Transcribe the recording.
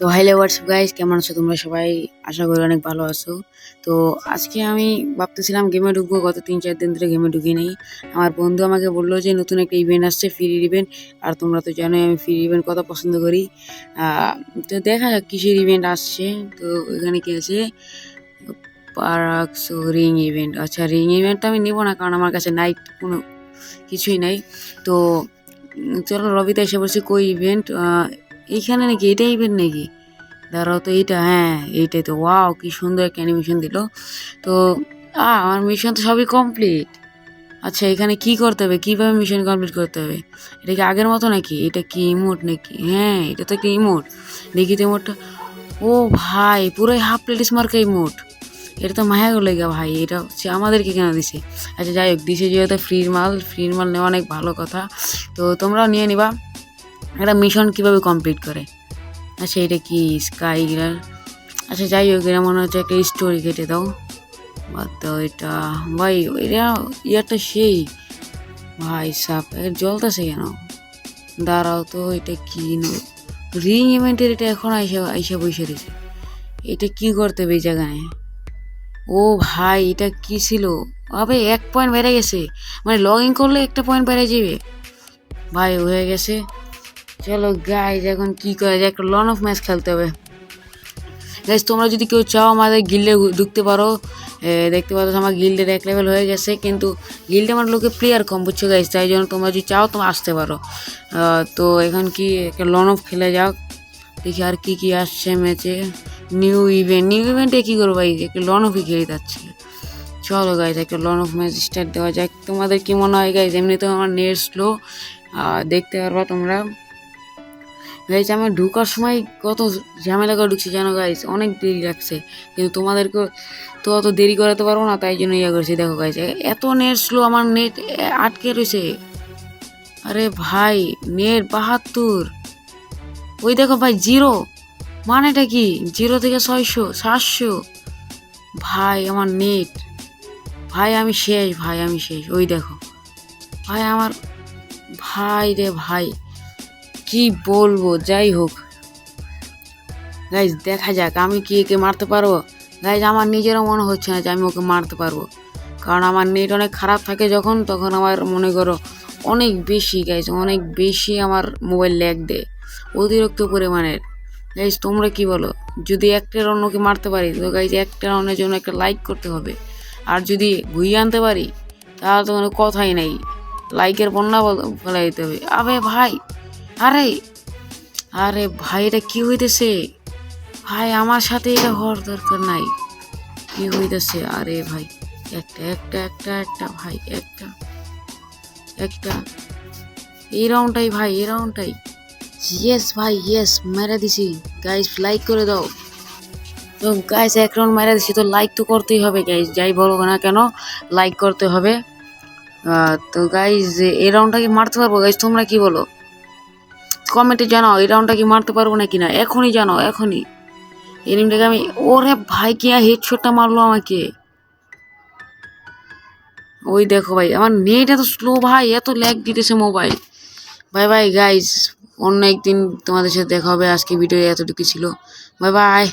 তো হাইলে WhatsApp guys কেমন আছো তোমরা সবাই? আশা করি অনেক ভালো আছো। তো আজকে আমি ভাবতেছিলাম গেমে ঢুকবো, গত তিন চার দিন ধরে গেমে ঢুকি নেই। আমার বন্ধু আমাকে বলল যে নতুন একটা ইভেন্ট আসছে ফ্রি ইভেন্ট আর তোমরা তো জানোই আমি ফ্রি ইভেন্ট কত পছন্দ করি। তো দেখা যাক কিসের ইভেন্ট আসছে। তো এখানে কি আছে? পারাক্স রিং ইভেন্ট আচ্ছা রিং ইভেন্টটা আমি নেব না, কারণ আমার কাছে নাইট কোনো কিছুই নাই। তো চলো রবিতে এসে বলছি কই ইভেন্ট এইখানে নাকি এটা ইভেন্ট নাকি? দাঁড়াও তো, এইটা হ্যাঁ এইটাই তো ওয়াও কি সুন্দর একটা অ্যানিমেশন দিল। তো আমার মিশন তো সবই কমপ্লিট আচ্ছা এখানে কি করতে হবে? কীভাবে মিশন কমপ্লিট করতে হবে? এটা কি আগের মতো নাকি? এটা কি ইমোট নাকি? হ্যাঁ এটা তো একটা ইমোট দেখি তো ইমোটটা ও ভাই, পুরোই হাফ প্লেট মার্কা ইমোট এটা তো মায়া গেলো গা ভাই, এটা হচ্ছে আমাদেরকে কেন দিছে? আচ্ছা যাই হোক, দিছে যেহেতু ফ্রির মাল ফ্রির মাল নেওয়া অনেক ভালো কথা। তো তোমরাও নিয়ে নিবা। একটা মিশন কীভাবে কমপ্লিট করে? আচ্ছা এটা কি স্কাই গ্রার আচ্ছা যাই হোক, এটা মনে হচ্ছে একটা স্টোরি কেটে দাও। তো এটা। ভাই, এটা ইয়ারটা সেই। ভাই সাপ, এর জ্বলতেছে কেন? দাঁড়াও তো, এটা কি রিং ইভেন্টের এটা এখন আইসা আইসা বসে রয়েছে। এটা কি করতে হবে এই জায়গায়? ও ভাই, এটা কি ছিল? আবে, এক পয়েন্ট বেড়ে গেছে। মানে লগ ইন করলে একটা পয়েন্ট বেড়ে যাবে। ভাই, হয়ে গেছে। চলো গাইজ এখন কি করা যায়? একটা লন অফ ম্যাচ খেলতে হবে। গাইজ তোমরা যদি কেউ চাও আমাদের গিল্ডে ঢুকতে পারো দেখতে পাচ্ছ আমার গিল্ডের এক লেভেল হয়ে গেছে, কিন্তু গিল্ডে আমার লোকে প্লেয়ার কম, বুঝছ গাইজ তাই জন্য তোমরা যদি চাও, তোমরা আসতে পারো। তো এখন কি, একটা লন অফ খেলে যাও দেখি আর কি কি আসছে ম্যাচে নিউ ইভেন্ট নিউ ইভেন্টে কী করব ভাই? একটা লন অফই খেলে যাচ্ছে। চলো গাইজ একটা লন অফ ম্যাচ স্টার্ট দেওয়া যাক। তোমাদের কি মনে হয় গাইজ এমনিতেও আমার নেট স্লো দেখতে পারবা তোমরা। গাইজ আমার ঢুকার সময় কত ঝামেলা করে ঢুকছি জানো গাইজ অনেক দেরি লাগছে। কিন্তু তোমাদেরকে তো অত দেরি করাতে পারব না, তাই জন্য ইয়ে করছি। দেখো গাইজ এত নেট স্লো আমার নেট আটকে রয়েছে। আরে ভাই নেট বাহাত্তর। ওই দেখো, ভাই জিরো মানেটা কি? জিরো থেকে ছয়শো, সাতশো। ভাই, আমার নেট ভাই, আমি শেষ, ভাই, আমি শেষ। ওই দেখো। ভাই, আমার ভাই রে ভাই। কি বলব? যাই হোক। গাইজ দেখা যাক, আমি কি একে মারতে পারব? গাইজ আমার নিজেরও মনে হচ্ছে না যে আমি ওকে মারতে পারব। কারণ আমার নেট অনেক খারাপ থাকে যখন, তখন আমার মনে করো অনেক বেশি গাইজ অনেক বেশি আমার মোবাইল ল্যাগ দেয়, অতিরিক্ত পরিমাণের। গাইজ তোমরা কি বলো? যদি একটা রাউন্ডকে মারতে পারি, তো গাইজ একটা রাউন্ডের জন্য একটা লাইক করতে হবে। আর যদি ঘুরিয়ে আনতে পারি, তাহলে তো কোনো কথাই নেই। লাইকের বন্যা বল- দিতে হবে। আবে ভাই! আরে আরে ভাই, এটা কি হইতেছে? ভাই, আমার সাথে এটা হওয়ার দরকার নাই। কি হইতেছে? আরে ভাই, একটা একটা একটা একটা, ভাই, একটা একটা। এই রাউন্ডটাই ভাই, এই রাউন্ডটাই ইয়েস ভাই ইয়েস মেরে দিছি। গাইস লাইক করে দাও। তো গাইস এক রাউন্ড মেরে দিছি, তো লাইক তো করতেই হবে গাইস যাই বলো না কেন লাইক করতে হবে। তো গাইস এই রাউন্ডটা কি মারতে পারব? গাইস তোমরা কি বলো? কমেন্টে জানাও, এই রাউন্ডটা কি মারতে পারব না? কিনা এখনই জানাও, এখনই। এনিমটাকে আমি, ওরে ভাই, কি হেডশটটা মারলো আমাকে? ওই দেখো ভাই, আমার নেট এত স্লো ভাই, এত ল্যাগ দিতেছে মোবাইল বাই বাই গাইজ অন্য একদিন তোমাদের সাথে দেখা হবে, আজকে ভিডিও এতটুকু ছিল। Bye bye